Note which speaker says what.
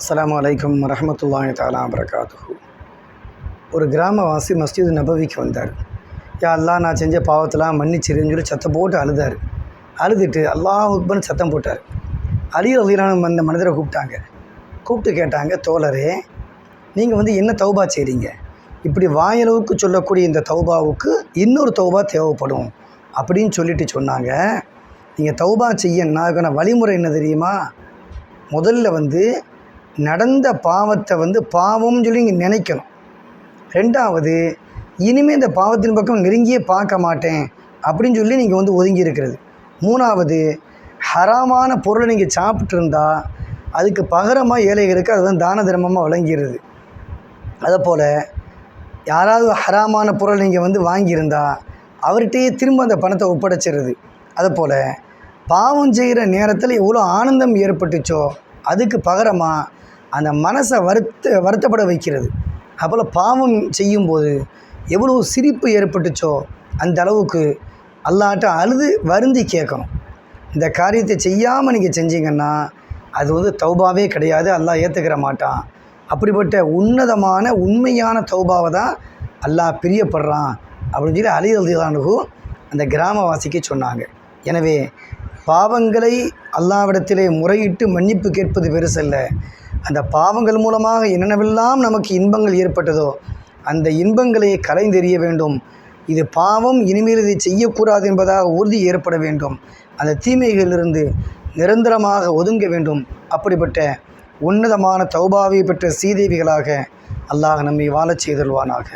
Speaker 1: அஸ்லாம் அலைக்கும் வரஹ்மத்துல்லாஹி தாலா வரகாத்துஹு ஒரு கிராமவாசி மஸ்ஜித் நபவிக்கு வந்தார். யா அல்லாஹ் நான் செஞ்ச பாவத்தெல்லாம் மன்னிச்சிருன்னு சொல்லி சத்தம் போட்டு அழுதார். அழுதுட்டு அல்லாஹ் அக்பர்னு சத்தம் போட்டார். அலி அலிலான அந்த மனிதரை கூப்பிட்டாங்க. கூப்பிட்டு கேட்டாங்க தோழரே நீங்கள் வந்து என்ன தௌபா செய்கிறீங்க இப்படி வாயளவுக்கு சொல்லக்கூடிய இந்த தௌபாவுக்கு இன்னொரு தௌபா தேவைப்படும். அப்படின்னு சொல்லிட்டு சொன்னாங்க. நீங்கள் தௌபா செய்ய அதுக்கான வழிமுறை என்ன தெரியுமா? முதல்ல வந்து நடந்த பாவத்தை வந்து பாவம்னு சொல்லி நீங்கள் நினைக்கணும். ரெண்டாவது இனிமேல் இந்த பாவத்தின் பக்கம் நெருங்கியே பார்க்க மாட்டேன் அப்படின்னு சொல்லி நீங்கள் வந்து ஒதுங்கி இருக்கிறது. மூணாவது ஹராமான பொருளை நீங்கள் சாப்பிட்ருந்தா அதுக்கு பகரமாக ஏழைகளுக்கு அதுதான் தான தர்மமாக வழங்கிடுது அதைப்போல் யாராவது ஹராமான பொருள் நீங்கள் வந்து வாங்கியிருந்தா அவர்கிட்டயே திரும்ப அந்த பணத்தை ஒப்படைச்சிடுறது. அதைப்போல் பாவம் செய்கிற நேரத்தில் எவ்வளோ ஆனந்தம் ஏற்பட்டுச்சோ அதுக்கு பகரமாக அந்த மனசை வருத்த வருத்தப்பட வைக்கிறது. அப்போல் பாவம் செய்யும்போது எவ்வளோ சிரிப்பு ஏற்பட்டுச்சோ அந்த அளவுக்கு அல்லாட்ட அழுது வருந்தி கேட்கணும். இந்த காரியத்தை செய்யாமல் நீங்கள் செஞ்சீங்கன்னா அது வந்து தௌபாவே கிடையாது அல்லாஹ் ஏற்றுக்கிற மாட்டான். அப்படிப்பட்ட உன்னதமான உண்மையான தௌபாவை தான் அல்லாஹ் பிரியப்படுறான் அப்படின்னு சொல்லி அலி அலிதானுகு அந்த கிராமவாசிக்கு சொன்னாங்க. எனவே பாவங்களை அல்லாவிடத்திலே முறையிட்டு மன்னிப்பு கேட்பது பெருசல்ல. அந்த பாவங்கள் மூலமாக என்னென்னவெல்லாம் நமக்கு இன்பங்கள் ஏற்பட்டதோ அந்த இன்பங்களை கலைந்தெறிய வேண்டும். இது பாவம் இனிமேல் இதை செய்யக்கூடாது என்பதாக உறுதி ஏற்பட வேண்டும். அந்த தீமைகளிலிருந்து நிரந்தரமாக ஒதுங்க வேண்டும். அப்படிப்பட்ட உன்னதமான தௌபாவை பெற்ற சீதேவிகளாக அல்லாஹ் நம்மை வாழச் செய்தல்வானாக